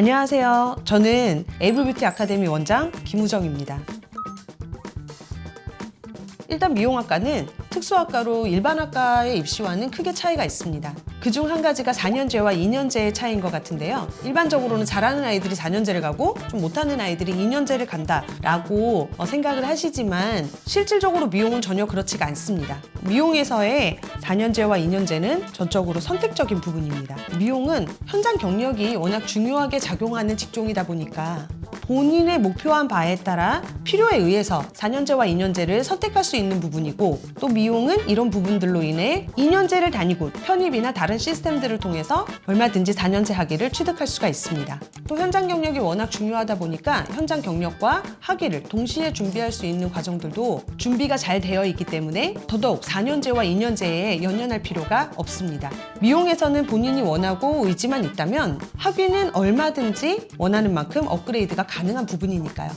안녕하세요. 저는 에이블뷰티 아카데미 원장 김우정입니다. 일단 미용학과는 특수학과로 일반학과의 입시와는 크게 차이가 있습니다. 그중 한 가지가 4년제와 2년제의 차이인 것 같은데요. 일반적으로는 잘하는 아이들이 4년제를 가고 좀 못하는 아이들이 2년제를 간다라고 어, 생각을 하시지만 실질적으로 미용은 전혀 그렇지가 않습니다. 미용에서의 4년제와 2년제는 전적으로 선택적인 부분입니다. 미용은 현장 경력이 워낙 중요하게 작용하는 직종이다 보니까 본인의 목표한 바에 따라 필요에 의해서 4년제와 2년제를 선택할 수 있는 부분이고 또 미용은 이런 부분들로 인해 2년제를 다니고 편입이나 다른 시스템들을 통해서 얼마든지 4년제 학위를 취득할 수가 있습니다. 또 현장 경력이 워낙 중요하다 보니까 현장 경력과 학위를 동시에 준비할 수 있는 과정들도 준비가 잘 되어 있기 때문에 더더욱 4년제와 2년제에 연연할 필요가 없습니다. 미용에서는 본인이 원하고 의지만 있다면 학위는 얼마든지 원하는 만큼 업그레이드가 가능 한 부분이니까요.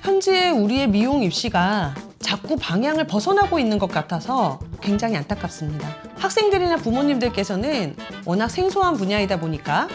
현재 우리의 미용 입시가 자꾸 방향을 벗어나고 있는 것 같아서 굉장히 안타깝습니다. 학생들이나 부모님들께서는 워낙 생소한 분야이다 보니까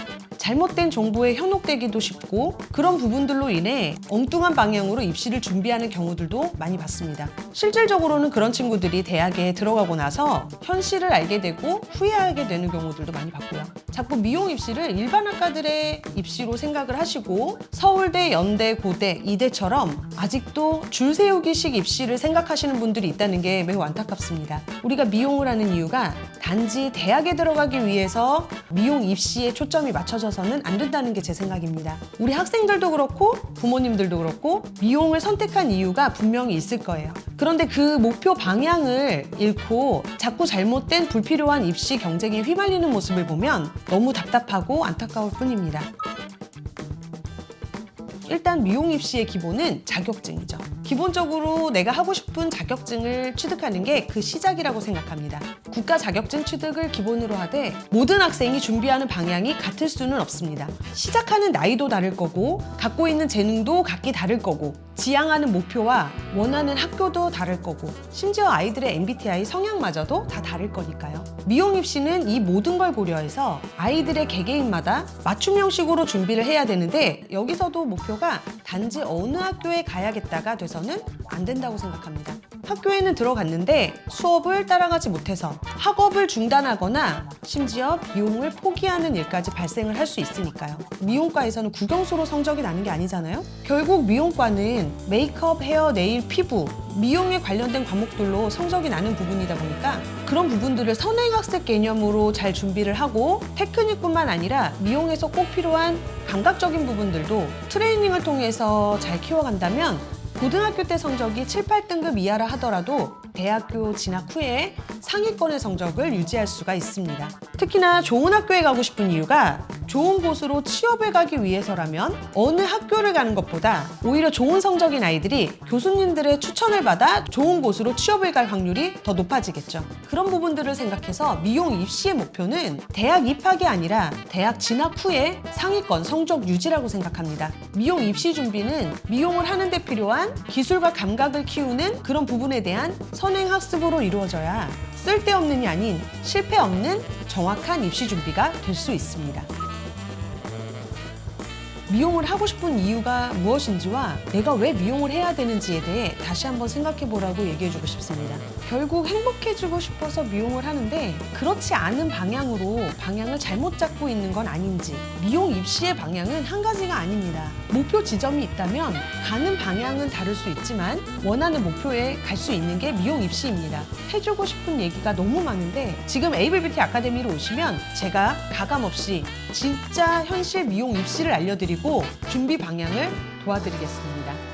잘못된 정보에 현혹되기도 쉽고 그런 부분들로 인해 엉뚱한 방향으로 입시를 준비하는 경우들도 많이 봤습니다. 실질적으로는 그런 친구들이 대학에 들어가고 나서 현실을 알게 되고 후회하게 되는 경우들도 많이 봤고요. 자꾸 미용 입시를 일반 학과들의 입시로 생각을 하시고 서울대, 연대, 고대, 이대처럼 아직도 줄 세우기식 입시를 생각하시는 분들이 있다는 게 매우 안타깝습니다. 우리가 미용을 하는 이유가 단지 대학에 들어가기 위해서 미용 입시에 초점이 맞춰져서 는 안 된다는 게 제 생각입니다. 우리 학생들도 그렇고 부모님들도 그렇고 미용을 선택한 이유가 분명히 있을 거예요. 그런데 그 목표 방향을 잃고 자꾸 잘못된 불필요한 입시 경쟁에 휘말리는 모습을 보면 너무 답답하고 안타까울 뿐입니다. 일단 미용 입시의 기본은 자격증이죠. 기본적으로 내가 하고 싶은 자격증을 취득하는 게 그 시작이라고 생각합니다. 국가 자격증 취득을 기본으로 하되 모든 학생이 준비하는 방향이 같을 수는 없습니다. 시작하는 나이도 다를 거고 갖고 있는 재능도 각기 다를 거고 지향하는 목표와 원하는 학교도 다를 거고 심지어 아이들의 MBTI 성향마저도 다 다를 거니까요. 미용 입시는 이 모든 걸 고려해서 아이들의 개개인마다 맞춤 형식으로 준비를 해야 되는데 여기서도 목표가 단지 어느 학교에 가야겠다가 돼서는 안 된다고 생각합니다. 학교에는 들어갔는데 수업을 따라가지 못해서 학업을 중단하거나 심지어 미용을 포기하는 일까지 발생을 할 수 있으니까요. 미용과에서는 국영수로 성적이 나는 게 아니잖아요. 결국 미용과는 메이크업, 헤어, 네일, 피부 미용에 관련된 과목들로 성적이 나는 부분이다 보니까 그런 부분들을 선행학습 개념으로 잘 준비를 하고 테크닉뿐만 아니라 미용에서 꼭 필요한 감각적인 부분들도 트레이닝을 통해서 잘 키워간다면 고등학교 때 성적이 7, 8등급 이하라 하더라도 대학교 진학 후에 상위권의 성적을 유지할 수가 있습니다. 특히나 좋은 학교에 가고 싶은 이유가 좋은 곳으로 취업을 가기 위해서라면 어느 학교를 가는 것보다 오히려 좋은 성적인 아이들이 교수님들의 추천을 받아 좋은 곳으로 취업을 갈 확률이 더 높아지겠죠. 그런 부분들을 생각해서 미용 입시의 목표는 대학 입학이 아니라 대학 진학 후에 상위권 성적 유지라고 생각합니다. 미용 입시 준비는 미용을 하는데 필요한 기술과 감각을 키우는 그런 부분에 대한 선행 학습으로 이루어져야 쓸데없는이 아닌 실패 없는 정확한 입시 준비가 될 수 있습니다. 미용을 하고 싶은 이유가 무엇인지와 내가 왜 미용을 해야 되는지에 대해 다시 한번 생각해 보라고 얘기해 주고 싶습니다. 결국 행복해지고 싶어서 미용을 하는데 그렇지 않은 방향으로 방향을 잘못 잡고 있는 건 아닌지 미용 입시의 방향은 한 가지가 아닙니다. 목표 지점이 있다면 가는 방향은 다를 수 있지만 원하는 목표에 갈 수 있는 게 미용 입시입니다. 해주고 싶은 얘기가 너무 많은데 지금 에이블뷰티 아카데미로 오시면 제가 가감 없이 진짜 현실 미용 입시를 알려 드리고 준비 방향을 도와드리겠습니다.